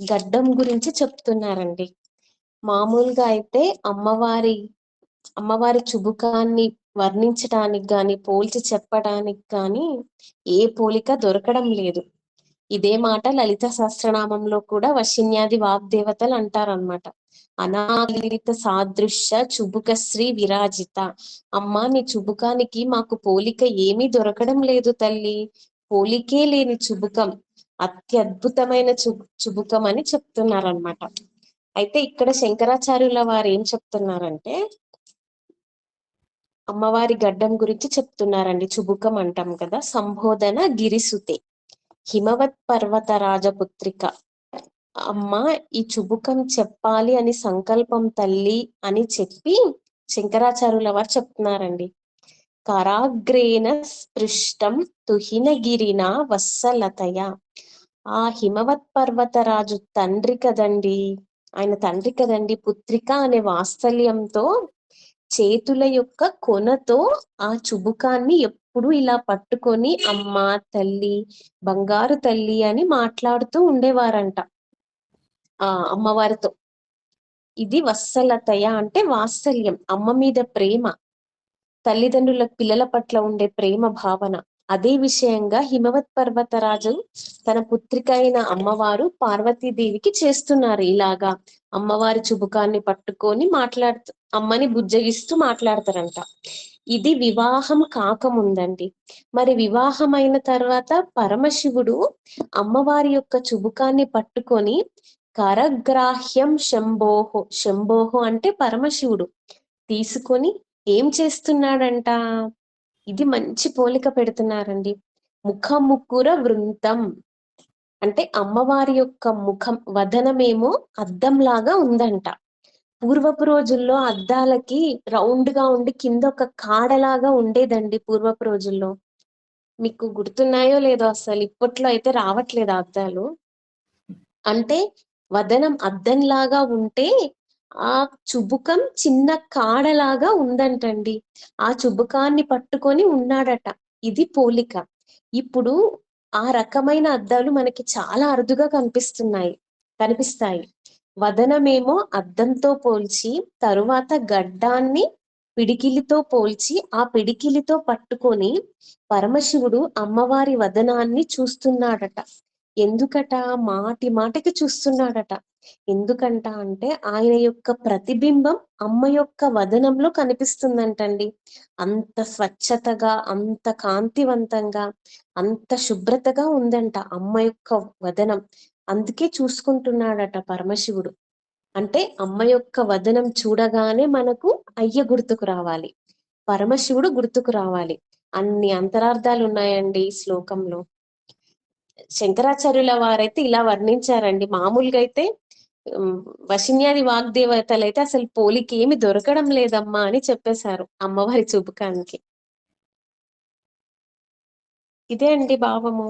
గడ్డం గురించి చెప్తున్నారండి. మామూలుగా అయితే అమ్మవారి అమ్మవారి చుబుకాన్ని వర్ణించడానికి గాని పోల్చి చెప్పడానికి గాని ఏ పోలిక దొరకడం లేదు. ఇదే మాట లలిత సహస్రనామంలో కూడా వశిన్యాది వాగ్దేవతలు అంటారనమాట అనాలిత సాదృశ్య చుబుకశ్రీ విరాజిత. అమ్మా నీ చుబుకానికి మాకు పోలిక ఏమీ దొరకడం లేదు తల్లి. పోలికే లేని చుబుకం. అత్యద్భుతమైన చు చుబుకం అని చెప్తున్నారనమాట అయితే ఇక్కడ శంకరాచార్యుల వారు ఏం చెప్తున్నారంటే అమ్మవారి గడ్డం గురించి చెప్తున్నారండి. చుబుకం అంటాం కదా. సంబోధన గిరిసుతే. హిమవత్ పర్వత రాజపుత్రిక. అమ్మ ఈ చుబుకం చెప్పాలి అని సంకల్పం తల్లి అని చెప్పి శంకరాచార్యుల వారు చెప్తున్నారండి. కరాగ్రేణ స్పృష్టం తుహినగిరిన వత్సలతయ ఆ హిమవత్ పర్వత రాజు తండ్రి కదండి. ఆయన తండ్రి కదండి పుత్రిక అనే వాత్సల్యంతో చేతుల యొక్క కొనతో ఆ చుబుకాన్ని ఎప్పుడు ఇలా పట్టుకొని అమ్మ తల్లి బంగారు తల్లి అని మాట్లాడుతూ ఉండేవారంట. ఆ అమ్మవారితో. ఇది వత్సలతయ అంటే వాత్సల్యం అమ్మ మీద ప్రేమ. తల్లిదండ్రుల పిల్లల పట్ల ఉండే ప్రేమ భావన. అదే విషయంగా హిమవత్ పర్వతరాజు తన పుత్రిక అయిన అమ్మవారు పార్వతీదేవికి చేస్తున్నారు ఇలాగా. అమ్మవారి చుబుకాన్ని పట్టుకొని మాట్లాడుతూ అమ్మని బుజ్జగిస్తూ మాట్లాడతారంట. ఇది వివాహం కాకముందండి. మరి వివాహం అయిన తర్వాత పరమశివుడు అమ్మవారి యొక్క చుబుకాన్ని పట్టుకొని కరగ్రాహ్యం శంభోహో శంభోహో అంటే పరమశివుడు తీసుకొని ఏం చేస్తున్నాడంట? ఇది మంచి పోలిక పెడుతున్నారండి. ముఖముక్కుర వృంతం. అంటే అమ్మవారి యొక్క ముఖం వదనమేమో అద్దంలాగా ఉందంట. పూర్వపు రోజుల్లో అద్దాలకి రౌండ్గా ఉండి కింద ఒక కాడలాగా ఉండేదండి పూర్వపు రోజుల్లో. మీకు గుర్తున్నాయో లేదో అసలు ఇప్పట్లో అయితే రావట్లేదు అద్దాలు. అంటే వదనం అద్దంలాగా ఉంటే ఆ చుబుకం చిన్న కాడలాగా ఉందంటండి. ఆ చుబుకాన్ని పట్టుకొని ఉన్నాడట. ఇది పోలిక. ఇప్పుడు ఆ రకమైన అద్దాలు మనకి చాలా అరుదుగా కనిపిస్తున్నాయి. కనిపిస్తాయి. వదనమేమో అద్దంతో పోల్చి తరువాత గడ్డాన్ని పిడికిలితో పోల్చి ఆ పిడికిలితో పట్టుకొని పరమశివుడు అమ్మవారి వదనాన్ని చూస్తున్నాడట. ఎందుకట? మాటి మాటికి చూస్తున్నాడట. ఎందుకంట అంటే ఆయన యొక్క ప్రతిబింబం అమ్మ యొక్క వదనంలో కనిపిస్తుందంటండి. అంత స్వచ్ఛతగా అంత కాంతివంతంగా అంత శుభ్రతగా ఉందంట అమ్మ యొక్క వదనం. అందుకే చూసుకుంటున్నాడట పరమశివుడు. అంటే అమ్మ యొక్క వదనం చూడగానే మనకు అయ్య గుర్తుకు రావాలి. పరమశివుడు గుర్తుకు రావాలి. అన్ని అంతరార్థాలు ఉన్నాయండి ఈ శ్లోకంలో. శంకరాచార్యుల వారైతే ఇలా వర్ణించారండి. మామూలుగా అయితే వశిన్యాది వాగ్దేవతలు అయితే అసలు పోలికి ఏమి దొరకడం లేదమ్మా అని చెప్పేశారు అమ్మవారి చూపుకానికి. ఇదే అండి భావము.